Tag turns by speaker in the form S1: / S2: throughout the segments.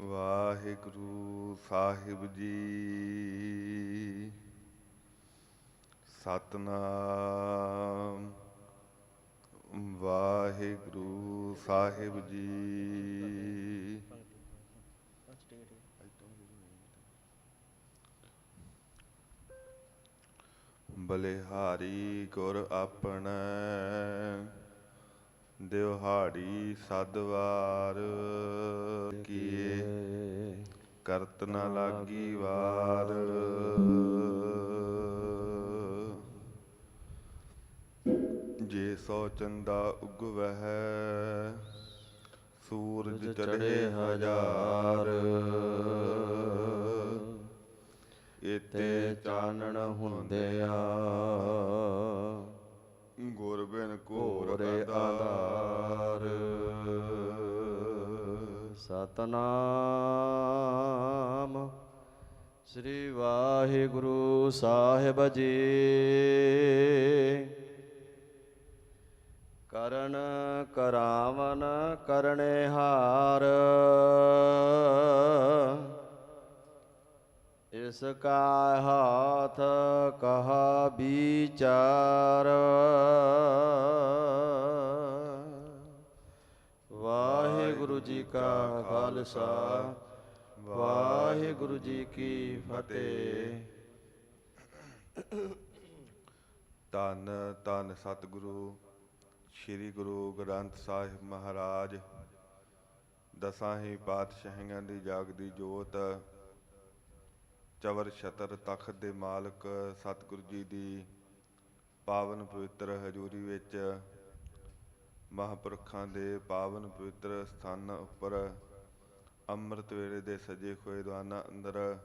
S1: ਵਾਹਿਗੁਰੂ ਸਾਹਿਬ ਜੀ। ਸਤਨਾਮ। ਵਾਹਿਗੁਰੂ ਸਾਹਿਬ ਜੀ। ਬਲਿਹਾਰੀ ਗੁਰ ਆਪਣੈ। ਦਿਵਹਾੜੀ ਸਦਵਾਰ ਕੀਏ, ਕਰਤ ਨ ਲਾਗੀ ਵਾਰ। ਜੇ ਸੋ ਚੰਦਾ ਉਗਵਹਿ, ਸੂਰਜ ਚੜ੍ਹੇ ਹਜ਼ਾਰ। ਇਤੇ ਚਾਨਣ ਹੁੰਦਿਆ ਗੁਰ ਬਿਨ ਘੋਰ ਆਧਾਰ।
S2: ਸਤਨਾਮ ਸ੍ਰੀ ਵਾਹਿਗੁਰੂ ਸਾਹਿਬ ਜੀ। ਕਰਨ ਕਰਾਵਨ ਕਰਨੇ ਹਾਰ। ਇਸ ਕਾ ਹਾਥ ਕਹਾ ਵਿਚਾਰ। ਵਾਹਿਗੁਰੂ ਜੀ ਕਾ ਖਾਲਸਾ, ਵਾਹਿਗੁਰੂ ਜੀ ਕੀ ਫਤਿਹ।
S1: ਧੰਨ ਧੰਨ ਸਤਿਗੁਰੂ, ਸ੍ਰੀ ਗੁਰੂ ਗ੍ਰੰਥ ਸਾਹਿਬ ਮਹਾਰਾਜ, ਦਸਾਂ ਹੀ ਪਾਤਸ਼ਾਹੀਆਂ ਦੀ ਜਾਗਦੀ ਜੋਤ ਚਵਰ ਛਤਰ ਤਖਤ ਦੇ ਮਾਲਕ, ਸਤਿਗੁਰੂ ਜੀ ਦੀ ਪਾਵਨ ਪਵਿੱਤਰ ਹਜ਼ੂਰੀ ਵਿੱਚ ਮਹਾਂਪੁਰਖਾਂ ਦੇ ਪਾਵਨ ਪਵਿੱਤਰ ਸਥਾਨ ਉੱਪਰ ਅੰਮ੍ਰਿਤ ਵੇਲੇ ਦੇ ਸਜੇ ਹੋਏ ਦੁਆਨਾ ਅੰਦਰ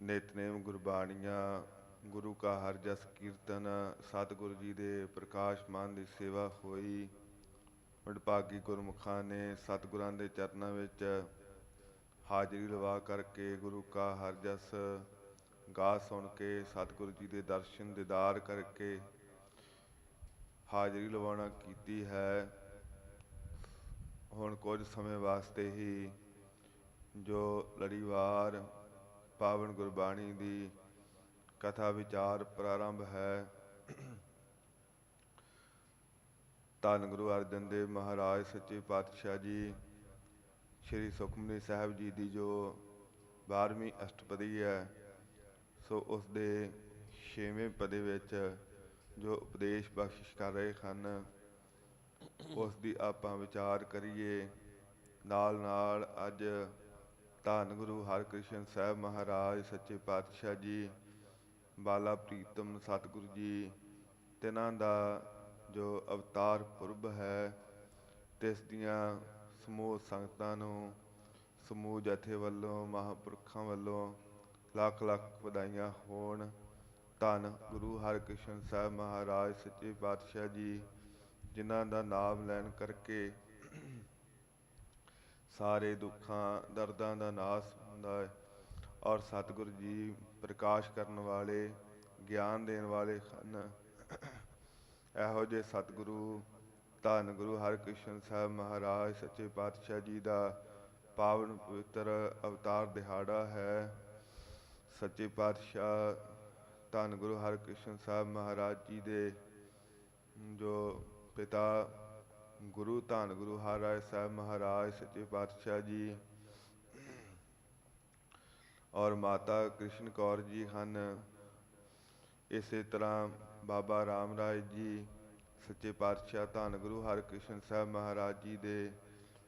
S1: ਨੇਤਨੇਮ ਗੁਰਬਾਣੀਆਂ, ਗੁਰੂ ਕਾ ਹਰ ਜਸ ਕੀਰਤਨ, ਸਤਿਗੁਰੂ ਜੀ ਦੇ ਪ੍ਰਕਾਸ਼ਮਾਨ ਦੀ ਸੇਵਾ ਹੋਈ। ਵਡਭਾਗੀ ਗੁਰਮੁਖਾਂ ਨੇ ਸਤਿਗੁਰਾਂ ਦੇ ਚਰਨਾਂ ਵਿੱਚ ਹਾਜ਼ਰੀ ਲਵਾ ਕਰਕੇ ਗੁਰੂ ਕਾ ਹਰ ਜਸ, ਗਾ ਸੁਣ ਕੇ ਸਤਿਗੁਰੂ ਜੀ ਦੇ ਦਰਸ਼ਨ ਦੀਦਾਰ ਕਰਕੇ ਹਾਜ਼ਰੀ ਲਵਾਉਣਾ ਕੀਤੀ ਹੈ। ਹੁਣ ਕੁਝ ਸਮੇਂ ਵਾਸਤੇ ਹੀ ਜੋ ਲੜੀਵਾਰ ਪਾਵਨ ਗੁਰਬਾਣੀ ਦੀ ਕਥਾ ਵਿਚਾਰ ਪ੍ਰਾਰੰਭ ਹੈ, ਧੰਨ ਗੁਰੂ ਅਰਜਨ ਦੇਵ ਮਹਾਰਾਜ, ਸੱਚੇ ਪਾਤਸ਼ਾਹ ਜੀ ਸ਼੍ਰੀ ਸੁਖਮਨੀ ਸਾਹਿਬ ਜੀ ਦੀ ਜੋ 12ਵੀਂ ਅਸ਼ਟਪਦੀ ਹੈ, ਸੋ ਉਸ ਦੇ 6ਵੇਂ ਪਦੇ ਵਿੱਚ ਜੋ ਉਪਦੇਸ਼ ਬਖਸ਼ਿਸ਼ ਕਰ ਰਹੇ ਹਨ, ਉਸ ਦੀ ਆਪਾਂ ਵਿਚਾਰ ਕਰੀਏ। ਨਾਲ ਨਾਲ ਅੱਜ ਧੰਨ ਗੁਰੂ ਹਰਕ੍ਰਿਸ਼ਨ ਸਾਹਿਬ ਮਹਾਰਾਜ, ਸੱਚੇ ਪਾਤਸ਼ਾਹ ਜੀ, ਬਾਲਾ ਪ੍ਰੀਤਮ ਸਤਿਗੁਰੂ ਜੀ, ਤਿਨਾਂ ਦਾ ਜੋ ਅਵਤਾਰ ਪੁਰਬ ਹੈ ਤਿਸ ਦੀਆਂ ਸਮੂਹ ਸੰਗਤਾਂ ਨੂੰ, ਸਮੂਹ ਜਥੇ ਵੱਲੋਂ, ਮਹਾਂਪੁਰਖਾਂ ਵੱਲੋਂ ਲੱਖ ਲੱਖ ਵਧਾਈਆਂ ਹੋਣ। ਧੰਨ ਗੁਰੂ ਹਰਕ੍ਰਿਸ਼ਨ ਸਾਹਿਬ ਮਹਾਰਾਜ, ਸੱਚੇ ਪਾਤਸ਼ਾਹ ਜੀ, ਜਿਨ੍ਹਾਂ ਦਾ ਨਾਮ ਲੈਣ ਕਰਕੇ ਸਾਰੇ ਦੁੱਖਾਂ, ਦਰਦਾਂ ਦਾ ਨਾਸ ਹੁੰਦਾ ਹੈ ਔਰ ਸਤਿਗੁਰੂ ਜੀ ਪ੍ਰਕਾਸ਼ ਕਰਨ ਵਾਲੇ, ਗਿਆਨ ਦੇਣ ਵਾਲੇ ਹਨ। ਇਹੋ ਜਿਹੇ ਸਤਿਗੁਰੂ ਧੰਨ ਗੁਰੂ ਹਰਕ੍ਰਿਸ਼ਨ ਸਾਹਿਬ ਮਹਾਰਾਜ, ਸੱਚੇ ਪਾਤਸ਼ਾਹ ਜੀ ਦਾ ਪਾਵਨ ਪਵਿੱਤਰ ਅਵਤਾਰ ਦਿਹਾੜਾ ਹੈ। ਸੱਚੇ ਪਾਤਸ਼ਾਹ ਧੰਨ ਗੁਰੂ ਹਰਕ੍ਰਿਸ਼ਨ ਸਾਹਿਬ ਮਹਾਰਾਜ ਜੀ ਦੇ ਜੋ ਪਿਤਾ ਗੁਰੂ ਧੰਨ ਗੁਰੂ ਹਰਿਰਾਏ ਸਾਹਿਬ ਮਹਾਰਾਜ, ਸੱਚੇ ਪਾਤਸ਼ਾਹ ਜੀ ਔਰ ਮਾਤਾ ਕ੍ਰਿਸ਼ਨ ਕੌਰ ਜੀ ਹਨ। ਇਸੇ ਤਰ੍ਹਾਂ ਬਾਬਾ ਰਾਮ ਰਾਏ ਜੀ ਸੱਚੇ ਪਾਤਸ਼ਾਹ ਧੰਨ ਗੁਰੂ ਹਰਕ੍ਰਿਸ਼ਨ ਸਾਹਿਬ ਮਹਾਰਾਜ ਜੀ ਦੇ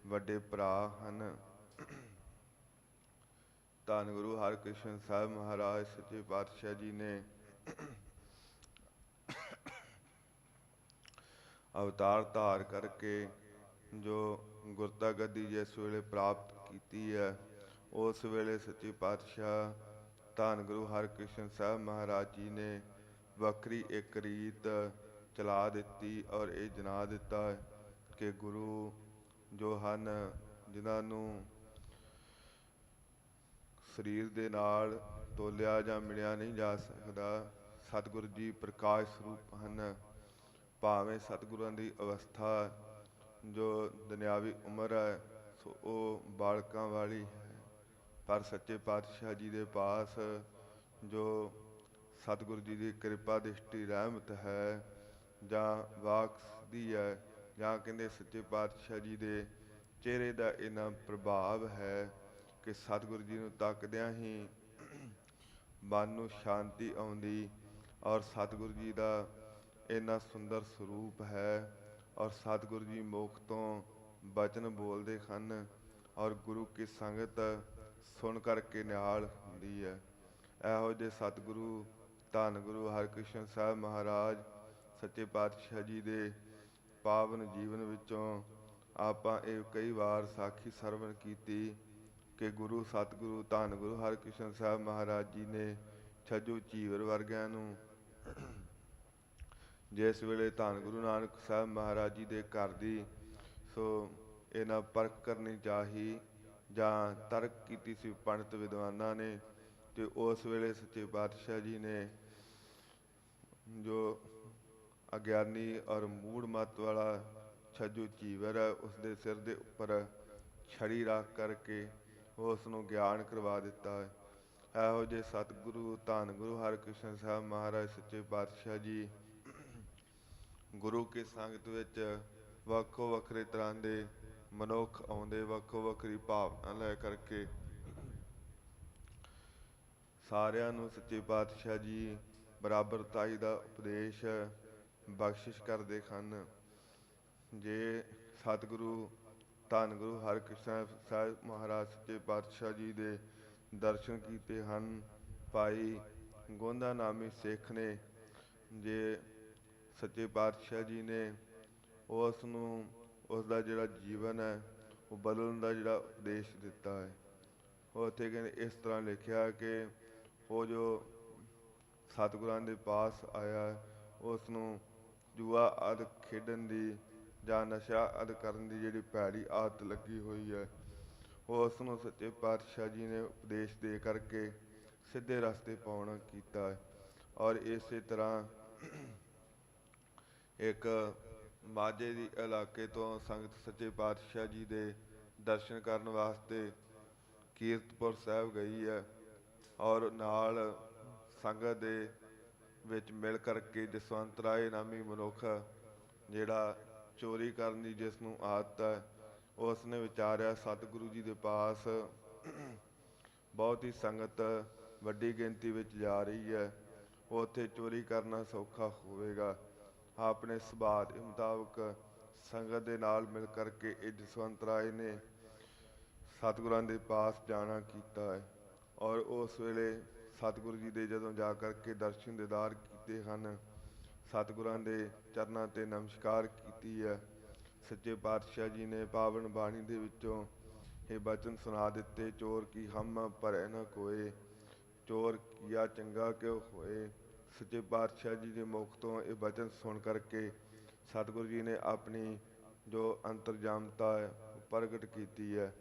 S1: ਵੱਡੇ ਭਰਾ ਹਨ। ਧੰਨ ਗੁਰੂ ਹਰਕ੍ਰਿਸ਼ਨ ਸਾਹਿਬ ਮਹਾਰਾਜ, ਸੱਚੇ ਪਾਤਸ਼ਾਹ ਜੀ ਨੇ ਅਵਤਾਰ ਧਾਰ ਕਰਕੇ ਜੋ ਗੁਰਤਾ ਗੱਦੀ ਜਿਸ ਵੇਲੇ ਪ੍ਰਾਪਤ ਕੀਤੀ ਹੈ, ਉਸ ਵੇਲੇ ਸੱਚੇ ਪਾਤਸ਼ਾਹ ਧੰਨ ਗੁਰੂ ਹਰਕ੍ਰਿਸ਼ਨ ਸਾਹਿਬ ਮਹਾਰਾਜ ਜੀ ਨੇ ਵੱਖਰੀ ਇੱਕ ਰੀਤ ਚਲਾ ਦਿੱਤੀ ਔਰ ਇਹ ਜਨਾ ਦਿੱਤਾ ਕਿ ਗੁਰੂ ਜੋ ਹਨ, ਜਿਨ੍ਹਾਂ ਨੂੰ ਸਰੀਰ ਦੇ ਨਾਲ ਤੋਲਿਆ ਜਾਂ ਮਿਲਿਆ ਨਹੀਂ ਜਾ ਸਕਦਾ, ਸਤਿਗੁਰੂ ਜੀ ਪ੍ਰਕਾਸ਼ ਸਰੂਪ ਹਨ। ਭਾਵੇਂ ਸਤਿਗੁਰਾਂ ਦੀ ਅਵਸਥਾ ਜੋ ਦੁਨਿਆਵੀ ਉਮਰ ਹੈ, ਸੋ ਉਹ ਬਾਲਕਾਂ ਵਾਲੀ ਹੈ। ਪਰ ਸੱਚੇ ਪਾਤਸ਼ਾਹ ਜੀ ਦੇ ਪਾਸ ਜੋ ਸਤਿਗੁਰੂ ਜੀ ਦੀ ਕਿਰਪਾ, ਦ੍ਰਿਸ਼ਟੀ, ਰਹਿਮਤ ਹੈ ਜਾਂ ਵਾਕ ਦੀ ਹੈ ਜਾਂ ਕਹਿੰਦੇ ਸੱਚੇ ਪਾਤਸ਼ਾਹ ਜੀ ਦੇ ਚਿਹਰੇ ਦਾ ਇਹਨਾਂ ਪ੍ਰਭਾਵ ਹੈ ਕਿ ਸਤਿਗੁਰੂ ਜੀ ਨੂੰ ਤੱਕਦਿਆਂ ਹੀ ਮਨ ਨੂੰ ਸ਼ਾਂਤੀ ਆਉਂਦੀ ਔਰ ਸਤਿਗੁਰੂ ਜੀ ਦਾ ਇੰਨਾ ਸੁੰਦਰ ਸਰੂਪ ਹੈ ਔਰ ਸਤਿਗੁਰੂ ਜੀ ਮੁਖ ਤੋਂ ਬਚਨ ਬੋਲਦੇ ਹਨ ਔਰ ਗੁਰੂ ਕੀ ਸੰਗਤ ਸੁਣ ਕਰਕੇ ਨਿਹਾਲ ਹੁੰਦੀ ਹੈ। ਇਹੋ ਜਿਹੇ ਸਤਿਗੁਰੂ, ਧੰਨ ਗੁਰੂ ਹਰਿਕ੍ਰਿਸ਼ਨ ਸਾਹਿਬ ਮਹਾਰਾਜ ਸੱਚੇ ਪਾਤਸ਼ਾਹ ਜੀ ਦੇ ਪਾਵਨ ਜੀਵਨ ਵਿੱਚੋਂ ਆਪਾਂ ਇਹ ਕਈ ਵਾਰ ਸਾਖੀ ਸਰਵਣ ਕੀਤੀ ਕਿ ਗੁਰੂ ਸਤਿਗੁਰੂ ਧੰਨ ਗੁਰੂ ਹਰਕ੍ਰਿਸ਼ਨ ਸਾਹਿਬ ਮਹਾਰਾਜ ਜੀ ਨੇ ਛੱਜੂ ਚੀਵਰ ਵਰਗਿਆਂ ਨੂੰ ਜਿਸ ਵੇਲੇ ਧੰਨ ਗੁਰੂ ਨਾਨਕ ਸਾਹਿਬ ਮਹਾਰਾਜ ਜੀ ਦੇ ਘਰ ਦੀ, ਸੋ ਇਹਨਾਂ ਪਰਖ ਕਰਨੀ ਚਾਹੀ ਜਾਂ ਤਰਕ ਕੀਤੀ ਸੀ ਪੰਡਤ ਵਿਦਵਾਨਾਂ ਨੇ ਤੇ ਉਸ ਵੇਲੇ ਸੱਚੇ ਪਾਤਸ਼ਾਹ ਜੀ ਨੇ ਜੋ ਅਗਿਆਨੀ ਔਰ ਮੂੜ ਮਤ ਵਾਲਾ ਛੱਜੂ ਚੀਵਰ ਹੈ ਉਸ ਦੇ ਸਿਰ ਦੇ ਉੱਪਰ ਛੜੀ ਰੱਖ ਕਰਕੇ ਉਸ ਨੂੰ ਗਿਆਨ ਕਰਵਾ ਦਿੱਤਾ। ਹੈ ਇਹੋ ਜਿਹੇ ਸਤਿਗੁਰੂ ਧੰਨ ਗੁਰੂ ਹਰਿਕ੍ਰਿਸ਼ਨ ਸਾਹਿਬ ਮਹਾਰਾਜ, ਸੱਚੇ ਪਾਤਸ਼ਾਹ ਜੀ, ਗੁਰੂ ਕੇ ਸੰਗਤ ਵਿੱਚ ਵੱਖੋ ਵੱਖਰੇ ਤਰ੍ਹਾਂ ਦੇ ਮਨੁੱਖ ਆਉਂਦੇ, ਵੱਖੋ ਵੱਖਰੀ ਭਾਵਨਾ ਲੈ ਕਰਕੇ ਸਾਰਿਆਂ ਨੂੰ ਸੱਚੇ ਪਾਤਸ਼ਾਹ ਜੀ, ਬਰਾਬਰਤਾਈ ਦਾ ਉਪਦੇਸ਼ ਬਖਸ਼ਿਸ਼ ਕਰਦੇ ਹਨ ਜੇ ਸਤਿਗੁਰੂ ਧੰਨ ਗੁਰੂ ਹਰਿਕ੍ਰਿਸ਼ਨ ਸਾਹਿਬ ਮਹਾਰਾਜ ਸੱਚੇ ਪਾਤਸ਼ਾਹ ਜੀ ਦੇ ਦਰਸ਼ਨ ਕੀਤੇ ਹਨ। ਭਾਈ ਗੋਂਦਾ ਨਾਮੀ ਸਿੱਖ ਨੇ ਜੇ ਸੱਚੇ ਪਾਤਸ਼ਾਹ ਜੀ ਨੇ ਉਸ ਨੂੰ, ਉਸ ਦਾ ਜਿਹੜਾ ਜੀਵਨ ਹੈ, ਉਹ ਬਦਲਣ ਦਾ ਜਿਹੜਾ ਉਪਦੇਸ਼ ਦਿੱਤਾ ਹੈ। ਉਹ ਉੱਥੇ ਕਹਿੰਦੇ, ਇਸ ਤਰ੍ਹਾਂ ਲਿਖਿਆ ਕਿ ਉਹ ਜੋ ਸਤਿਗੁਰਾਂ ਦੇ ਪਾਸ ਆਇਆ, ਉਸ ਨੂੰ ਜੂਆ ਆਦਿ ਖੇਡਣ ਦੀ ਜਾਂ ਨਸ਼ਾ ਆਦਿ ਕਰਨ ਦੀ ਜਿਹੜੀ ਭੈੜੀ ਆਦਤ ਲੱਗੀ ਹੋਈ ਹੈ, ਉਹ ਉਸ ਨੂੰ ਸੱਚੇ ਪਾਤਸ਼ਾਹ ਜੀ ਨੇ ਉਪਦੇਸ਼ ਦੇ ਕਰਕੇ ਸਿੱਧੇ ਰਸਤੇ ਪਾਉਣਾ ਕੀਤਾ ਹੈ। ਔਰ ਇਸੇ ਤਰ੍ਹਾਂ ਇੱਕ ਮਾਝੇ ਦੀ ਇਲਾਕੇ ਤੋਂ ਸੰਗਤ ਸੱਚੇ ਪਾਤਸ਼ਾਹ ਜੀ ਦੇ ਦਰਸ਼ਨ ਕਰਨ ਵਾਸਤੇ ਕੀਰਤਪੁਰ ਸਾਹਿਬ ਗਈ ਹੈ। ਔਰ ਨਾਲ ਸੰਗਤ ਦੇ ਵਿੱਚ ਮਿਲ ਕਰਕੇ ਜਸਵੰਤ ਰਾਏ ਨਾਮੀ ਮਨੁੱਖ ਜਿਹੜਾ ਚੋਰੀ ਕਰਨ ਦੀ ਜਿਸ ਨੂੰ ਆਦਤ ਹੈ, ਉਸ ਨੇ ਵਿਚਾਰਿਆ ਸਤਿਗੁਰੂ ਜੀ ਦੇ ਪਾਸ ਬਹੁਤ ਹੀ ਸੰਗਤ ਵੱਡੀ ਗਿਣਤੀ ਵਿੱਚ ਜਾ ਰਹੀ ਹੈ। ਉੱਥੇ ਚੋਰੀ ਕਰਨਾ ਸੌਖਾ ਹੋਵੇਗਾ। ਆਪਣੇ ਸੁਭਾਅ ਦੇ ਮੁਤਾਬਕ ਸੰਗਤ ਦੇ ਨਾਲ ਮਿਲ ਕਰਕੇ ਇਹ ਜਸਵੰਤ ਰਾਏ ਨੇ ਸਤਿਗੁਰਾਂ ਦੇ ਪਾਸ ਜਾਣਾ ਕੀਤਾ ਹੈ। ਔਰ ਉਸ ਵੇਲੇ ਸਤਿਗੁਰੂ ਜੀ ਦੇ ਜਦੋਂ ਜਾ ਕਰਕੇ ਦਰਸ਼ਨ ਦੇਦਾਰ ਕੀਤੇ ਹਨ, ਸਤਿਗੁਰਾਂ ਦੇ ਚਰਨਾਂ ਤੇ ਨਮਸਕਾਰ ਕੀਤੀ ਹੈ। ਸੱਚੇ ਪਾਤਸ਼ਾਹ ਜੀ ਨੇ ਪਾਵਨ ਬਾਣੀ ਦੇ ਵਿੱਚੋਂ ਇਹ ਬਚਨ ਸੁਣਾ ਦਿੱਤੇ, ਚੋਰ ਕੀ ਹਮ ਭਰੇ ਨ ਕੋਏ, ਚੋਰ ਕੀਆ ਚੰਗਾ ਕਿਉ ਹੋਏ? ਸੱਚੇ ਪਾਤਸ਼ਾਹ ਜੀ ਦੇ ਮੁਖ ਤੋਂ ਇਹ ਬਚਨ ਸੁਣ ਕਰਕੇ ਸਤਿਗੁਰੂ ਜੀ ਨੇ ਆਪਣੀ ਜੋ ਅੰਤਰਜਾਮਤਾ ਹੈ, ਉਹ ਪ੍ਰਗਟ ਕੀਤੀ ਹੈ।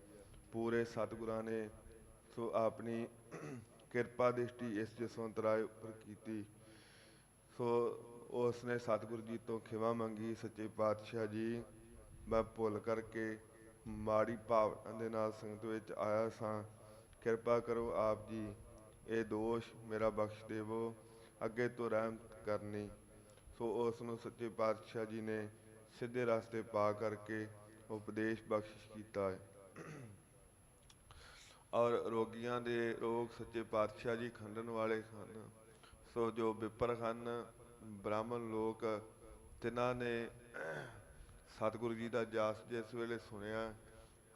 S1: ਪੂਰੇ ਸਤਿਗੁਰਾਂ ਨੇ ਸੋ ਆਪਣੀ ਕਿਰਪਾ ਦ੍ਰਿਸ਼ਟੀ ਇਸ ਜਸਵੰਤ ਰਾਏ ਉੱਪਰ ਕੀਤੀ, ਸੋ ਉਸ ਨੇ ਸਤਿਗੁਰੂ ਜੀ ਤੋਂ ਖਿਮਾ ਮੰਗੀ, ਸੱਚੇ ਪਾਤਸ਼ਾਹ ਜੀ, ਮੈਂ ਭੁੱਲ ਕਰਕੇ ਮਾੜੀ ਭਾਵਨਾ ਦੇ ਨਾਲ ਸੰਗਤ ਵਿੱਚ ਆਇਆ ਸਾਂ। ਕਿਰਪਾ ਕਰੋ ਆਪ ਜੀ, ਇਹ ਦੋਸ਼ ਮੇਰਾ ਬਖਸ਼ ਦੇਵੋ, ਅੱਗੇ ਤੋਂ ਰਹਿਮਤ ਕਰਨੀ। ਸੋ ਉਸ ਨੂੰ ਸੱਚੇ ਪਾਤਸ਼ਾਹ ਜੀ ਨੇ ਸਿੱਧੇ ਰਸਤੇ ਪਾ ਕਰਕੇ ਉਪਦੇਸ਼ ਬਖਸ਼ਿਸ਼ ਕੀਤਾ ਹੈ। ਔਰ ਰੋਗੀਆਂ ਦੇ ਰੋਗ ਸੱਚੇ ਪਾਤਸ਼ਾਹ ਜੀ ਖੰਡਨ ਵਾਲੇ ਹਨ ਸੋ ਜੋ ਵਿਪਰ ਹਨ, ਬ੍ਰਾਹਮਣ ਲੋਕ, ਤਿਨਾਂ ਨੇ ਸਤਿਗੁਰੂ ਜੀ ਦਾ ਜਾਸ ਜਿਸ ਵੇਲੇ ਸੁਣਿਆ,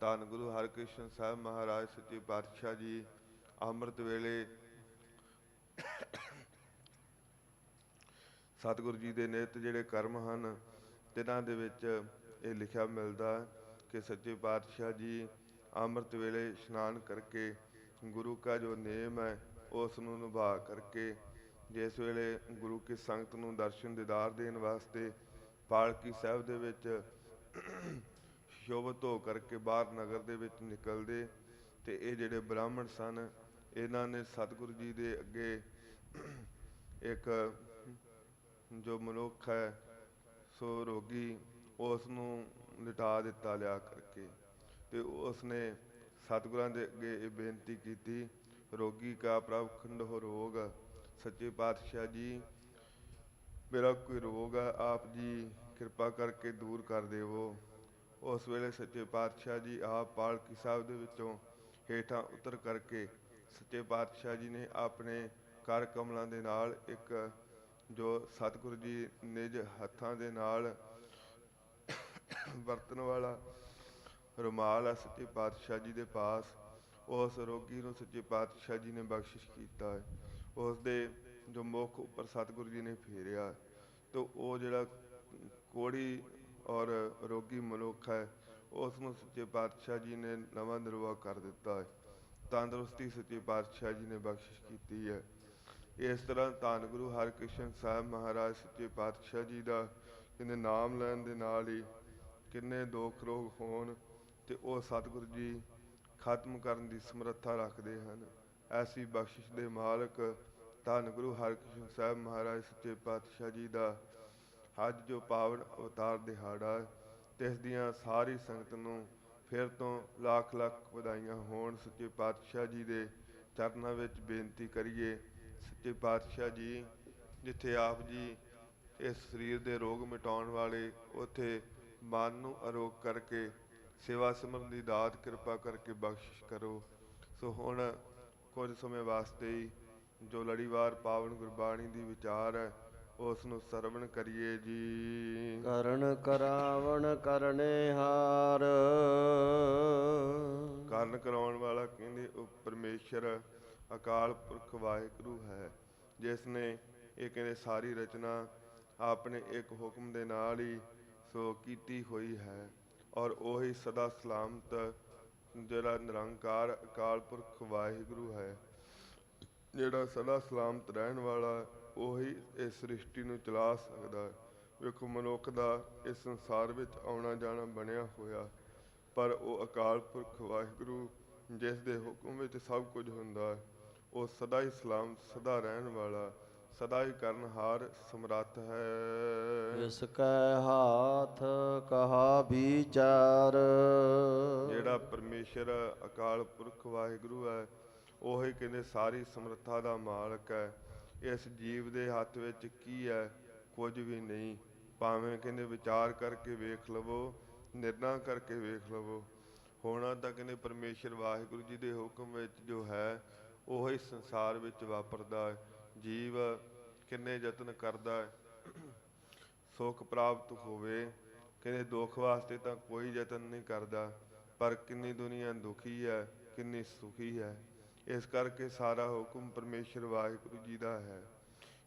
S1: ਧੰਨ ਗੁਰੂ ਹਰਕ੍ਰਿਸ਼ਨ ਸਾਹਿਬ ਮਹਾਰਾਜ, ਸੱਚੇ ਪਾਤਸ਼ਾਹ ਜੀ ਅੰਮ੍ਰਿਤ ਵੇਲੇ ਸਤਿਗੁਰੂ ਜੀ ਦੇ ਨਿਤ ਜਿਹੜੇ ਕਰਮ ਹਨ, ਤਿਨਾਂ ਦੇ ਵਿੱਚ ਇਹ ਲਿਖਿਆ ਮਿਲਦਾ ਕਿ ਸੱਚੇ ਪਾਤਸ਼ਾਹ ਜੀ ਅੰਮ੍ਰਿਤ ਵੇਲੇ ਇਸ਼ਨਾਨ ਕਰਕੇ ਗੁਰੂ ਕਾ ਜੋ ਨੇਮ ਹੈ ਉਸ ਨੂੰ ਨਿਭਾ ਕਰਕੇ ਜਿਸ ਵੇਲੇ ਗੁਰੂ ਕੀ ਸੰਗਤ ਨੂੰ ਦਰਸ਼ਨ ਦੀਦਾਰ ਦੇਣ ਵਾਸਤੇ ਪਾਲਕੀ ਸਾਹਿਬ ਦੇ ਵਿੱਚ ਸ਼ੋਭਤ ਹੋ ਕਰਕੇ ਬਾਹਰ ਨਗਰ ਦੇ ਵਿੱਚ ਨਿਕਲਦੇ ਤੇ ਇਹ ਜਿਹੜੇ ਬ੍ਰਾਹਮਣ ਸਨ, ਇਹਨਾਂ ਨੇ ਸਤਿਗੁਰੂ ਜੀ ਦੇ ਅੱਗੇ ਇੱਕ ਜੋ ਮਨੁੱਖ ਹੈ, ਸੋ ਰੋਗੀ ਉਸ ਨੂੰ ਲਿਟਾ ਦਿੱਤਾ ਲਿਆ ਕਰਕੇ। ਤੇ ਉਸ ਨੇ ਸਤਿਗੁਰਾਂ ਦੇ ਅੱਗੇ ਇਹ ਬੇਨਤੀ ਕੀਤੀ, ਰੋਗੀ ਕਾ ਪ੍ਰਭ ਖੰਡੋ ਰੋਗ, ਸੱਚੇ ਪਾਤਸ਼ਾਹ ਜੀ, ਮੇਰਾ ਕੋਈ ਰੋਗ ਹੈ ਆਪ ਜੀ ਕਿਰਪਾ ਕਰਕੇ ਦੂਰ ਕਰ ਦੇਵੋ। ਉਸ ਵੇਲੇ ਸੱਚੇ ਪਾਤਸ਼ਾਹ ਜੀ ਆਪ ਪਾਲਕੀ ਸਾਹਿਬ ਦੇ ਵਿੱਚੋਂ ਹੇਠਾਂ ਉਤਰ ਕਰਕੇ ਸੱਚੇ ਪਾਤਸ਼ਾਹ ਜੀ ਨੇ ਆਪਣੇ ਕਰ ਕਮਲਾਂ ਦੇ ਨਾਲ ਇੱਕ ਜੋ ਸਤਿਗੁਰੂ ਜੀ ਨਿਜ ਹੱਥਾਂ ਦੇ ਨਾਲ ਵਰਤਣ ਵਾਲਾ ਰੁਮਾਲ ਹੈ ਸੱਚੇ ਪਾਤਸ਼ਾਹ ਜੀ ਦੇ ਪਾਸ। ਉਸ ਰੋਗੀ ਨੂੰ ਸੱਚੇ ਪਾਤਸ਼ਾਹ ਜੀ ਨੇ ਬਖਸ਼ਿਸ਼ ਕੀਤਾ ਹੈ। ਉਸ ਦੇ ਜੋ ਮੁਖ ਉੱਪਰ ਸਤਿਗੁਰੂ ਜੀ ਨੇ ਫੇਰਿਆ ਤੇ ਉਹ ਜਿਹੜਾ ਕੋੜੀ ਔਰ ਰੋਗੀ ਮਨੁੱਖ ਹੈ, ਉਸ ਨੂੰ ਸੱਚੇ ਪਾਤਸ਼ਾਹ ਜੀ ਨੇ ਨਵਾਂ ਨਿਰਵਾਹ ਕਰ ਦਿੱਤਾ ਹੈ। ਤੰਦਰੁਸਤੀ ਸੱਚੇ ਪਾਤਸ਼ਾਹ ਜੀ ਨੇ ਬਖਸ਼ਿਸ਼ ਕੀਤੀ ਹੈ। ਇਸ ਤਰ੍ਹਾਂ ਧੰਨ ਗੁਰੂ ਹਰਕ੍ਰਿਸ਼ਨ ਸਾਹਿਬ ਮਹਾਰਾਜ ਸੱਚੇ ਪਾਤਸ਼ਾਹ ਜੀ ਦਾ ਕਹਿੰਦੇ ਨਾਮ ਲੈਣ ਦੇ ਨਾਲ ਹੀ ਕਿੰਨੇ ਦੁੱਖ ਰੋਗ ਹੋਣ ਤੇ ਉਹ ਸਤਿਗੁਰੂ ਜੀ ਖਤਮ ਕਰਨ ਦੀ ਸਮਰੱਥਾ ਰੱਖਦੇ ਹਨ। ਐਸੀ ਬਖਸ਼ਿਸ਼ ਦੇ ਮਾਲਕ ਧੰਨ ਗੁਰੂ ਹਰਕ੍ਰਿਸ਼ਨ ਸਾਹਿਬ ਮਹਾਰਾਜ ਸੱਚੇ ਪਾਤਸ਼ਾਹ ਜੀ ਦਾ ਅੱਜ ਜੋ ਪਾਵਨ ਅਵਤਾਰ ਦਿਹਾੜਾ ਹੈ ਇਸ ਦੀਆਂ ਸਾਰੀ ਸੰਗਤ ਨੂੰ ਫਿਰ ਤੋਂ ਲੱਖ ਲੱਖ ਵਧਾਈਆਂ ਹੋਣ। ਸੱਚੇ ਪਾਤਸ਼ਾਹ ਜੀ ਦੇ ਚਰਨਾਂ ਵਿੱਚ ਬੇਨਤੀ ਕਰੀਏ, ਸੱਚੇ ਪਾਤਸ਼ਾਹ ਜੀ, ਜਿੱਥੇ ਆਪ ਜੀ ਇਸ ਸਰੀਰ ਦੇ ਰੋਗ ਮਿਟਾਉਣ ਵਾਲੇ, ਉਥੇ ਮਨ ਨੂੰ ਅਰੋਗ ਕਰਕੇ ਸੇਵਾ ਸਿਮਰਨ ਦੀ ਦਾਤ ਕਿਰਪਾ ਕਰਕੇ ਬਖਸ਼ਿਸ਼ ਕਰੋ। ਸੋ ਹੁਣ ਕੁਝ ਸਮੇਂ ਵਾਸਤੇ ਹੀ ਜੋ ਲੜੀਵਾਰ ਪਾਵਨ ਗੁਰਬਾਣੀ ਦੀ ਵਿਚਾਰ ਹੈ ਉਸ ਨੂੰ ਸਰਵਣ ਕਰੀਏ ਜੀ।
S2: ਕਰਨ ਕਰਾਵਣ ਕਰਨੇ ਹਾਰ।
S1: ਕਰਨ ਕਰਾਉਣ ਵਾਲਾ ਕਹਿੰਦੇ ਉਹ ਪਰਮੇਸ਼ਰ ਅਕਾਲ ਪੁਰਖ ਵਾਹਿਗੁਰੂ ਹੈ ਜਿਸ ਨੇ ਇਹ ਕਹਿੰਦੇ ਸਾਰੀ ਰਚਨਾ ਆਪਣੇ ਇੱਕ ਹੁਕਮ ਦੇ ਨਾਲ ਹੀ ਸੋ ਕੀਤੀ ਹੋਈ ਹੈ। ਔਰ ਉਹੀ ਸਦਾ ਸਲਾਮਤ ਜਿਹੜਾ ਨਿਰੰਕਾਰ ਅਕਾਲ ਪੁਰਖ ਵਾਹਿਗੁਰੂ ਹੈ, ਜਿਹੜਾ ਸਦਾ ਸਲਾਮਤ ਰਹਿਣ ਵਾਲਾ, ਉਹੀ ਇਸ ਸ੍ਰਿਸ਼ਟੀ ਨੂੰ ਚਲਾ ਸਕਦਾ ਹੈ। ਵੇਖੋ, ਮਨੁੱਖ ਦਾ ਇਸ ਸੰਸਾਰ ਵਿੱਚ ਆਉਣਾ ਜਾਣਾ ਬਣਿਆ ਹੋਇਆ, ਪਰ ਉਹ ਅਕਾਲ ਪੁਰਖ ਵਾਹਿਗੁਰੂ, ਜਿਸ ਦੇ ਹੁਕਮ ਵਿੱਚ ਸਭ ਕੁਝ ਹੁੰਦਾ ਹੈ ਉਹ ਸਦਾ ਹੀ ਸਲਾਮਤ, ਸਦਾ ਰਹਿਣ ਵਾਲਾ ਸਦਾ ਹੀ ਕਰਨਹਾਰ ਸਮਰੱਥ ਹੈ।
S2: ਇਸ ਕੈ ਹਾਥ ਕਹਾ ਵਿਚਾਰ।
S1: ਜਿਹੜਾ ਪਰਮੇਸ਼ਰ ਅਕਾਲ ਪੁਰਖ ਵਾਹਿਗੁਰੂ ਹੈ ਉਹੀ ਕਹਿੰਦੇ ਸਾਰੀ ਸਮਰੱਥਾ ਦਾ ਮਾਲਕ ਹੈ। ਇਸ ਜੀਵ ਦੇ ਹੱਥ ਵਿੱਚ ਕੀ ਹੈ? ਕੁਝ ਵੀ ਨਹੀਂ। ਭਾਵੇਂ ਕਹਿੰਦੇ ਵਿਚਾਰ ਕਰਕੇ ਵੇਖ ਲਵੋ ਨਿਰਣਾ ਕਰਕੇ ਵੇਖ ਲਵੋ। ਹੋਣਾ ਤਾਂ ਕਹਿੰਦੇ ਪਰਮੇਸ਼ਰ ਵਾਹਿਗੁਰੂ ਜੀ ਦੇ ਹੁਕਮ ਵਿੱਚ ਜੋ ਹੈ ਉਹੀ ਸੰਸਾਰ ਵਿੱਚ ਵਾਪਰਦਾ ਹੈ। ਜੀਵ ਕਿੰਨੇ ਯਤਨ ਕਰਦਾ ਹੈ, ਸੁਖ ਪ੍ਰਾਪਤ ਹੋਵੇ ਕਹਿੰਦੇ ਦੁੱਖ ਵਾਸਤੇ ਤਾਂ ਕੋਈ ਯਤਨ ਨਹੀਂ ਕਰਦਾ, ਪਰ ਕਿੰਨੀ ਦੁਨੀਆ ਦੁਖੀ ਹੈ, ਕਿੰਨੀ ਸੁਖੀ ਹੈ। ਇਸ ਕਰਕੇ ਸਾਰਾ ਹੁਕਮ ਪਰਮੇਸ਼ਰ ਵਾਹਿਗੁਰੂ ਜੀ ਦਾ ਹੈ।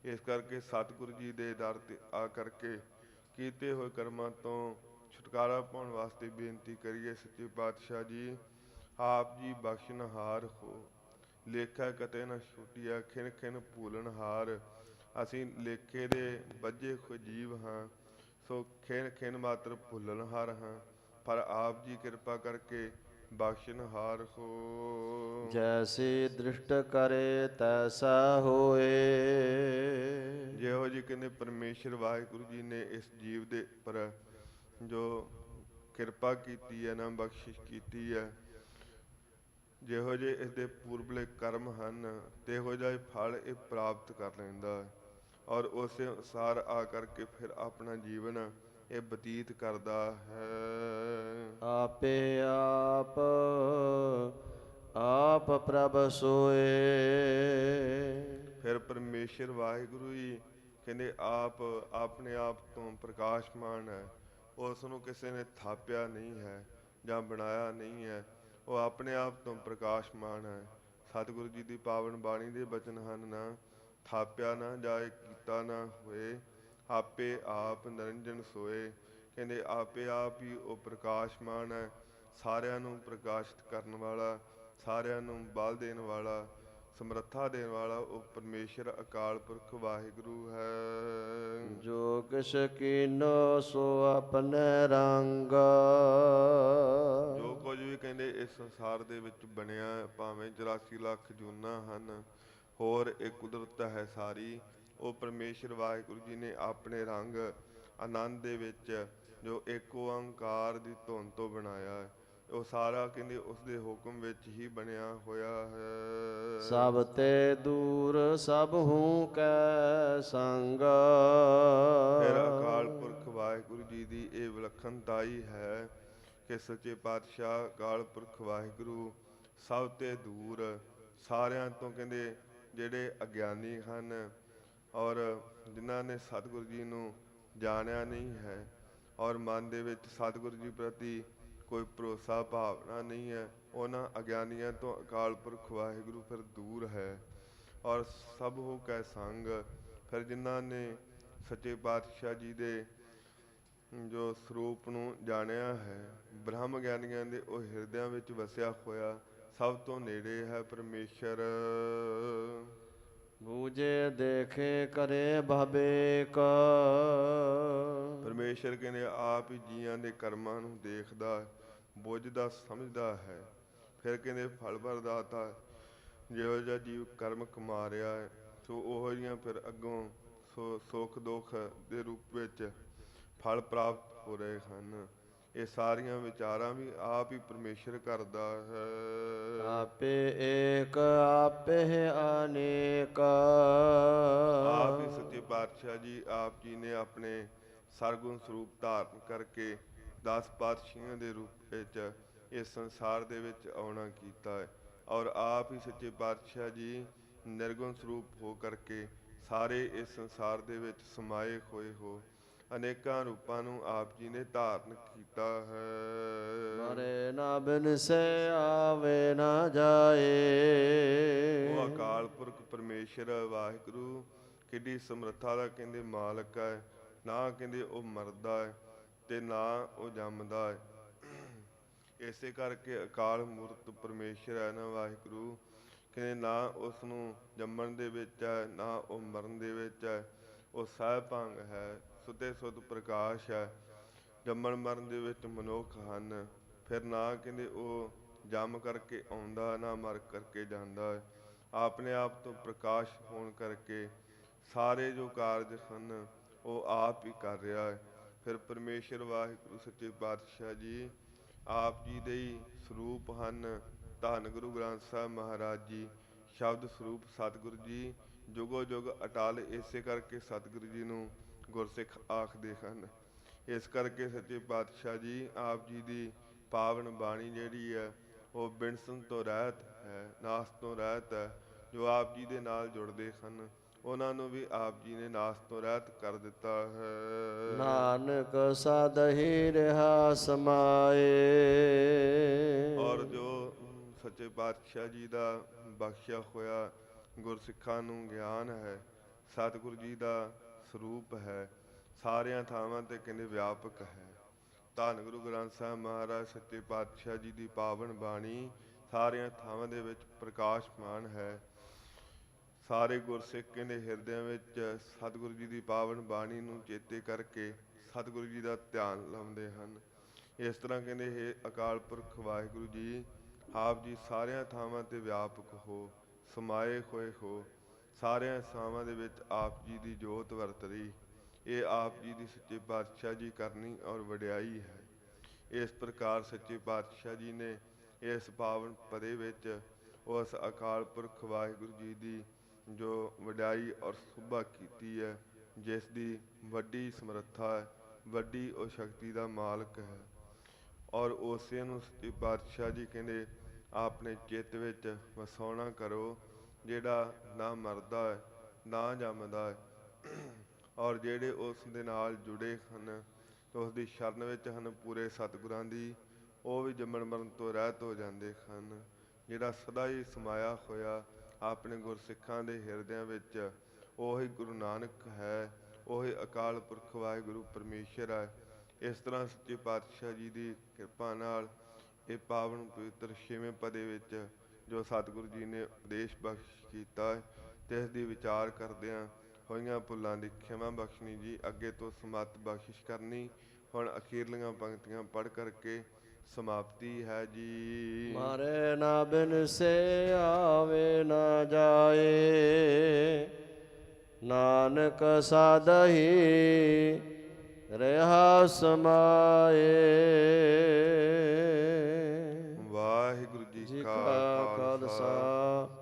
S1: ਇਸ ਕਰਕੇ ਸਤਿਗੁਰੂ ਜੀ ਦੇ ਦਰ ਤੇ ਆ ਕਰਕੇ ਕੀਤੇ ਹੋਏ ਕਰਮਾਂ ਤੋਂ ਛੁਟਕਾਰਾ ਪਾਉਣ ਵਾਸਤੇ ਬੇਨਤੀ ਕਰੀਏ, ਸੱਚੇ ਪਾਤਸ਼ਾਹ ਜੀ, ਆਪ ਜੀ ਬਖਸ਼ਣਹਾਰ ਹੋ। ਲੇਖਾ ਕਤੇ ਨਾ ਛੁਟਿਆ ਖਿਨ ਖਿਨ ਭੂਲਣਹਾਰ ਅਸੀਂ ਲੇਖੇ ਦੇ ਬੱਝੇ ਹੋਏ ਜੀਵ ਹਾਂ ਸੋ ਖਿਨ ਖਿਨ ਮਾਤਰ ਭੁੱਲਣਹਾਰ ਹਾਂ। ਪਰ ਆਪ ਜੀ ਕਿਰਪਾ ਕਰਕੇ ਬਖਸ਼ਣਹਾਰ ਹੋ।
S2: ਜੈਸੇ ਦ੍ਰਿਸ਼ਟ ਕਰੇ ਤੈਸਾ ਹੋਏ।
S1: ਜਿਹੋ ਜੀ ਕਹਿੰਦੇ ਪਰਮੇਸ਼ਰ ਵਾਹਿਗੁਰੂ ਜੀ ਨੇ ਇਸ ਜੀਵ ਦੇ ਉੱਪਰ ਜੋ ਕਿਰਪਾ ਕੀਤੀ ਹੈ ਨਾ ਬਖਸ਼ਿਸ਼ ਕੀਤੀ ਹੈ ਜਿਹੋ ਜੇ ਇਸ ਦੇ ਪੂਰਬਲੇ ਕਰਮ ਹਨ ਤੇਹੋ ਜਿਹਾ ਫਲ ਇਹ ਪ੍ਰਾਪਤ ਕਰ ਲੈਂਦਾ ਹੈ। ਔਰ ਉਸੇ ਅਨੁਸਾਰ ਆ ਕਰਕੇ ਫਿਰ ਆਪਣਾ ਜੀਵਨ ਇਹ ਬਤੀਤ ਕਰਦਾ ਹੈ।
S2: ਆਪੇ ਆਪ ਆਪ ਪ੍ਰਭ ਸੋਏ।
S1: ਫਿਰ ਪਰਮੇਸ਼ਰ ਵਾਹਿਗੁਰੂ ਹੀ ਕਹਿੰਦੇ ਆਪ ਆਪਣੇ ਆਪ ਤੋਂ ਪ੍ਰਕਾਸ਼ਮਾਨ ਹੈ। ਉਸ ਨੂੰ ਕਿਸੇ ਨੇ ਥਾਪਿਆ ਨਹੀਂ ਹੈ ਜਾਂ ਬਣਾਇਆ ਨਹੀਂ ਹੈ। ਉਹ ਆਪਣੇ ਆਪ ਤੋਂ ਪ੍ਰਕਾਸ਼ਮਾਨ ਹੈ। ਸਤਿਗੁਰੂ ਜੀ ਦੀ ਪਾਵਨ ਬਾਣੀ ਦੇ ਬਚਨ ਹਨ, ਨਾ ਥਾਪਿਆ, ਨਾ ਜਾਏ, ਕੀਤਾ ਨਾ ਹੋਏ। ਆਪੇ ਆਪ ਨਿਰੰਜਨ ਸੋਏ। ਕਹਿੰਦੇ, ਆਪੇ ਆਪ ਹੀ ਉਹ ਪ੍ਰਕਾਸ਼ਮਾਨ ਹੈ। ਸਾਰਿਆਂ ਨੂੰ ਪ੍ਰਕਾਸ਼ਿਤ ਕਰਨ ਵਾਲਾ, ਸਾਰਿਆਂ ਨੂੰ ਬਲ ਦੇਣ ਵਾਲਾ ਸਮਰੱਥਾ ਦੇਣ ਵਾਲਾ ਉਹ ਪਰਮੇਸ਼ਰ ਅਕਾਲ ਪੁਰਖ ਵਾਹਿਗੁਰੂ ਹੈ।
S2: ਜੋ ਕਿਛ ਕੀਨੋ ਸੋ ਆਪਣੇ ਰੰਗ।
S1: ਜੋ ਕੁਝ ਵੀ ਕਹਿੰਦੇ ਇਸ ਸੰਸਾਰ ਦੇ ਵਿੱਚ ਬਣਿਆ ਭਾਵੇਂ 84 ਲੱਖ ਜੂਨਾਂ ਹਨ ਹੋਰ ਇਹ ਕੁਦਰਤ ਹੈ ਸਾਰੀ। ਉਹ ਪਰਮੇਸ਼ਰ ਵਾਹਿਗੁਰੂ ਜੀ ਨੇ ਆਪਣੇ ਰੰਗ ਆਨੰਦ ਦੇ ਵਿੱਚ ਜੋ ਇੱਕ ਓੰਕਾਰ ਦੀ ਧੁਨ ਤੋਂ ਬਣਾਇਆ ਹੈ। ਉਹ ਸਾਰਾ ਕਹਿੰਦੇ ਉਸ ਦੇ ਹੁਕਮ ਵਿੱਚ ਹੀ ਬਣਿਆ ਹੋਇਆ ਹੈ।
S2: ਸਭ ਤੇ ਦੂਰ ਸਭ ਹੂੰ ਕੈ ਸੰਗ।
S1: ਫਿਰ ਅਕਾਲ ਪੁਰਖ ਵਾਹਿਗੁਰੂ ਜੀ ਦੀ ਇਹ ਵਿਲੱਖਣਤਾ ਹੀ ਹੈ ਕਿ ਸੱਚੇ ਪਾਤਸ਼ਾਹ ਅਕਾਲ ਪੁਰਖ ਵਾਹਿਗੁਰੂ ਸਭ ਤੇ ਦੂਰ ਸਾਰਿਆਂ ਤੋਂ ਕਹਿੰਦੇ ਜਿਹੜੇ ਅਗਿਆਨੀ ਹਨ ਔਰ ਜਿਨ੍ਹਾਂ ਨੇ ਸਤਿਗੁਰੂ ਜੀ ਨੂੰ ਜਾਣਿਆ ਨਹੀਂ ਹੈ ਔਰ ਮਨ ਦੇ ਵਿੱਚ ਸਤਿਗੁਰੂ ਜੀ ਪ੍ਰਤੀ ਕੋਈ ਭਰੋਸਾ ਭਾਵਨਾ ਨਹੀਂ ਹੈ। ਉਹਨਾਂ ਅਗਿਆਨੀਆਂ ਤੋਂ ਅਕਾਲ ਪੁਰਖ ਵਾਹਿਗੁਰੂ ਫਿਰ ਦੂਰ ਹੈ ਔਰ ਸਭ ਹੋ ਕੈ ਸੰਗ। ਫਿਰ ਜਿਨ੍ਹਾਂ ਨੇ ਸੱਚੇ ਪਾਤਸ਼ਾਹ ਜੀ ਦੇ ਜੋ ਸਰੂਪ ਨੂੰ ਜਾਣਿਆ ਹੈ ਬ੍ਰਹਮ ਗਿਆਨੀਆਂ ਦੇ ਉਹ ਹਿਰਦਿਆਂ ਵਿੱਚ ਵਸਿਆ ਹੋਇਆ ਸਭ ਤੋਂ ਨੇੜੇ ਹੈ ਪਰਮੇਸ਼ਰ।
S2: ਬੂਝੇ ਦੇਖੇ ਕਰੇ ਭਬੇਕ
S1: ਪਰਮੇਸ਼ਰ ਕਹਿੰਦੇ ਆਪ ਹੀ ਜੀਆਂ ਦੇ ਕਰਮਾਂ ਨੂੰ ਦੇਖਦਾ ਹੈ, ਬੁੱਝਦਾ ਸਮਝਦਾ ਹੈ। ਫਿਰ ਕਹਿੰਦੇ ਫਲ ਵਰਦਾਤਾ ਜਿਹੋ ਜਿਹਾ ਜੀਵ ਕਰਮ ਕਮਾ ਰਿਹਾ ਹੈ ਸੋ ਉਹੋ ਜਿਹੀਆਂ ਫਿਰ ਅੱਗੋਂ ਸੋ ਸੁੱਖ ਦੁੱਖ ਦੇ ਰੂਪ ਵਿੱਚ ਫਲ ਪ੍ਰਾਪਤ ਹੋ ਰਹੇ ਹਨ। ਇਹ ਸਾਰੀਆਂ ਵਿਚਾਰਾਂ ਵੀ ਆਪ ਹੀ ਪਰਮੇਸ਼ਰ ਕਰਦਾ ਹੈ।
S2: ਆਪੇ ਏਕ ਆਪੇ ਅਨੇਕ।
S1: ਆਪ ਹੀ ਸੱਚੇ ਪਾਤਸ਼ਾਹ ਜੀ ਆਪ ਜੀ ਨੇ ਆਪਣੇ ਸਰਗੁਣ ਸਰੂਪ ਧਾਰਨ ਕਰਕੇ 10 ਪਾਤਸ਼ਾਹਾਂ ਦੇ ਰੂਪ ਵਿੱਚ ਇਸ ਸੰਸਾਰ ਦੇ ਵਿੱਚ ਆਉਣਾ ਕੀਤਾ ਹੈ ਔਰ ਆਪ ਹੀ ਸੱਚੇ ਪਾਤਸ਼ਾਹ ਜੀ ਨਿਰਗੁਣ ਸਰੂਪ ਹੋ ਕਰਕੇ ਸਾਰੇ ਇਸ ਸੰਸਾਰ ਦੇ ਵਿੱਚ ਸਮਾਏ ਹੋਏ ਹੋ। ਅਨੇਕਾਂ ਰੂਪਾਂ ਨੂੰ ਆਪ ਜੀ ਨੇ ਧਾਰਨ ਕੀਤਾ ਹੈ।
S2: ਮਰੇ ਨਾ ਬਿਨ ਸੇ ਆਵੇ ਨਾ ਜਾਏ।
S1: ਉਹ ਅਕਾਲ ਪੁਰਖ ਪਰਮੇਸ਼ਰ ਵਾਹਿਗੁਰੂ ਕਿੱਡੀ ਸਮਰੱਥਾ ਦਾ ਕਹਿੰਦੇ ਮਾਲਕ ਹੈ ਨਾ ਕਹਿੰਦੇ ਉਹ ਮਰਦਾ ਹੈ। ਤੇ ਨਾ ਉਹ ਜੰਮਦਾ ਹੈ। ਇਸੇ ਕਰਕੇ ਅਕਾਲ ਮੂਰਤ ਪਰਮੇਸ਼ਰ ਹੈ ਨਾ ਵਾਹਿਗੁਰੂ। ਕਹਿੰਦੇ ਨਾ ਉਸ ਨੂੰ ਜੰਮਣ ਦੇ ਵਿੱਚ ਹੈ, ਨਾ ਉਹ ਮਰਨ ਦੇ ਵਿੱਚ ਹੈ। ਉਹ ਸਹਿ ਭੰਗ ਹੈ, ਸੁਤੇ ਸੁਧ ਪ੍ਰਕਾਸ਼ ਹੈ। ਜੰਮਣ ਮਰਨ ਦੇ ਵਿੱਚ ਮਨੁੱਖ ਹਨ। ਫਿਰ ਨਾ ਕਹਿੰਦੇ ਉਹ ਜੰਮ ਕਰਕੇ ਆਉਂਦਾ, ਨਾ ਮਰ ਕਰਕੇ ਜਾਂਦਾ ਹੈ। ਆਪਣੇ ਆਪ ਤੋਂ ਪ੍ਰਕਾਸ਼ ਹੋਣ ਕਰਕੇ ਸਾਰੇ ਜੋ ਕਾਰਜ ਹਨ ਉਹ ਆਪ ਹੀ ਕਰ ਰਿਹਾ ਹੈ। ਫਿਰ ਪਰਮੇਸ਼ਰ ਵਾਹਿਗੁਰੂ, ਸੱਚੇ ਪਾਤਸ਼ਾਹ ਜੀ, ਆਪ ਜੀ ਦੇ ਹੀ ਸਰੂਪ ਹਨ ਧੰਨ ਗੁਰੂ ਗ੍ਰੰਥ ਸਾਹਿਬ ਮਹਾਰਾਜ ਜੀ। ਸ਼ਬਦ ਸਰੂਪ ਸਤਿਗੁਰੂ ਜੀ, ਜੁਗੋ ਜੁਗ ਅਟਾਲ ਇਸੇ ਕਰਕੇ ਸਤਿਗੁਰੂ ਜੀ ਨੂੰ ਗੁਰਸਿੱਖ ਆਖਦੇ ਹਨ। ਇਸ ਕਰਕੇ ਸੱਚੇ ਪਾਤਸ਼ਾਹ ਜੀ, ਆਪ ਜੀ ਦੀ ਪਾਵਨ ਬਾਣੀ ਜਿਹੜੀ ਹੈ, ਉਹ ਬਿਨਸਨ ਤੋਂ ਰਹਿਤ ਹੈ, ਨਾਸ ਤੋਂ ਰਹਿਤ ਹੈ, ਜੋ ਆਪ ਜੀ ਦੇ ਨਾਲ ਜੁੜਦੇ ਹਨ। ਉਹਨਾਂ ਨੂੰ ਵੀ ਆਪ ਜੀ ਨੇ ਨਾਸ ਤੋਂ ਰਹਿਤ ਕਰ ਦਿੱਤਾ ਹੈ।
S2: ਨਾਨਕ ਸਦਹੀ ਰਹਾ ਸਮਾਏ।
S1: ਔਰ ਜੋ ਸੱਚੇ ਪਾਤਸ਼ਾਹ ਜੀ ਦਾ ਬਖਸ਼ਿਆ ਹੋਇਆ ਗੁਰਸਿੱਖਾਂ ਨੂੰ ਗਿਆਨ ਹੈ ਸਤਿਗੁਰੂ ਜੀ ਦਾ ਸਰੂਪ ਹੈ ਸਾਰਿਆਂ ਥਾਵਾਂ ਤੇ ਕਹਿੰਦੇ ਵਿਆਪਕ ਹੈ। ਧੰਨ ਗੁਰੂ ਗ੍ਰੰਥ ਸਾਹਿਬ ਮਹਾਰਾਜ ਸੱਚੇ ਪਾਤਸ਼ਾਹ ਜੀ ਦੀ ਪਾਵਨ ਬਾਣੀ ਸਾਰਿਆਂ ਥਾਵਾਂ ਦੇ ਵਿੱਚ ਪ੍ਰਕਾਸ਼ਮਾਨ ਹੈ। ਸਾਰੇ ਗੁਰਸਿੱਖ ਕਹਿੰਦੇ ਹਿਰਦਿਆਂ ਵਿੱਚ ਸਤਿਗੁਰੂ ਜੀ ਦੀ ਪਾਵਨ ਬਾਣੀ ਨੂੰ ਚੇਤੇ ਕਰਕੇ ਸਤਿਗੁਰੂ ਜੀ ਦਾ ਧਿਆਨ ਲਾਉਂਦੇ ਹਨ। ਇਸ ਤਰ੍ਹਾਂ ਕਹਿੰਦੇ, ਹੈ ਅਕਾਲ ਪੁਰਖ, ਵਾਹਿਗੁਰੂ ਜੀ, ਆਪ ਜੀ ਸਾਰਿਆਂ ਥਾਵਾਂ ਤੇ ਵਿਆਪਕ ਹੋ, ਸਮਾਏ ਹੋਏ ਹੋ। ਸਾਰਿਆਂ ਥਾਵਾਂ ਦੇ ਵਿੱਚ ਆਪ ਜੀ ਦੀ ਜੋਤ ਵਰਤ ਰਹੀ। ਇਹ ਆਪ ਜੀ ਦੀ ਸੱਚੇ ਪਾਤਸ਼ਾਹ ਜੀ ਕਰਨੀ ਔਰ ਵਡਿਆਈ ਹੈ। ਇਸ ਪ੍ਰਕਾਰ ਸੱਚੇ ਪਾਤਸ਼ਾਹ ਜੀ ਨੇ ਇਸ ਪਾਵਨ ਪਦੇ ਵਿੱਚ ਉਸ ਅਕਾਲ ਪੁਰਖ, ਵਾਹਿਗੁਰੂ ਜੀ ਦੀ ਜੋ ਵਡਿਆਈ ਔਰ ਸੁਭਾ ਕੀਤੀ ਹੈ, ਜਿਸ ਦੀ ਵੱਡੀ ਸਮਰੱਥਾ ਹੈ, ਵੱਡੀ ਉਹ ਸ਼ਕਤੀ ਦਾ ਮਾਲਕ ਹੈ। ਔਰ ਉਸੇ ਨੂੰ ਸੱਚੇ ਪਾਤਸ਼ਾਹ ਜੀ ਕਹਿੰਦੇ, ਆਪਣੇ ਚਿੱਤ ਵਿੱਚ ਵਸਾਉਣਾ ਕਰੋ, ਜਿਹੜਾ ਨਾ ਮਰਦਾ ਹੈ, ਨਾ ਜੰਮਦਾ ਹੈ। ਔਰ ਜਿਹੜੇ ਉਸ ਦੇ ਨਾਲ ਜੁੜੇ ਹਨ, ਤੇ ਉਸ ਦੀ ਸ਼ਰਨ ਵਿੱਚ ਹਨ ਪੂਰੇ ਸਤਿਗੁਰਾਂ ਦੀ, ਉਹ ਵੀ ਜੰਮਣ ਮਰਨ ਤੋਂ ਰਹਿਤ ਹੋ ਜਾਂਦੇ ਹਨ। ਜਿਹੜਾ ਸਦਾ ਹੀ ਸਮਾਇਆ ਹੋਇਆ ਆਪਣੇ ਗੁਰਸਿੱਖਾਂ ਦੇ ਹਿਰਦਿਆਂ ਵਿੱਚ। ਉਹੀ ਗੁਰੂ ਨਾਨਕ ਹੈ, ਉਹੀ ਅਕਾਲ ਪੁਰਖ ਵਾਹਿਗੁਰੂ ਪਰਮੇਸ਼ਰ ਹੈ। ਇਸ ਤਰ੍ਹਾਂ ਸੱਚੇ ਪਾਤਸ਼ਾਹ ਜੀ ਦੀ ਕਿਰਪਾ ਨਾਲ ਇਹ ਪਾਵਨ ਪਵਿੱਤਰ ਛੇਵੇਂ ਪਦੇ ਵਿੱਚ ਜੋ ਸਤਿਗੁਰੂ ਜੀ ਨੇ ਉਪਦੇਸ਼ ਬਖਸ਼ ਕੀਤਾ ਹੈ, ਤੇ ਇਸ ਦੀ ਵਿਚਾਰ ਕਰਦਿਆਂ ਹੋਈਆਂ ਭੁੱਲਾਂ ਦੀ ਖਿਮਾ ਬਖਸ਼ਣੀ ਜੀ, ਅੱਗੇ ਤੋਂ ਸਮਤ ਬਖਸ਼ਿਸ਼ ਕਰਨੀ। ਹੁਣ ਅਖੀਰਲੀਆਂ ਪੰਕਤੀਆਂ ਪੜ੍ਹ ਕਰਕੇ ਸਮਾਪਤੀ ਹੈ ਜੀ।
S2: ਮਾਰੇ ਨਾ ਬਿਨ ਸੇ ਆਵੇ ਨਾ ਜਾਏ ਨਾਨਕ ਸਾਦਹੀ ਰਹਾ ਸਮਾਏ।
S1: ਜੀ
S2: ਜੀ
S1: ਕਾ
S2: ਖਾਲਸਾ।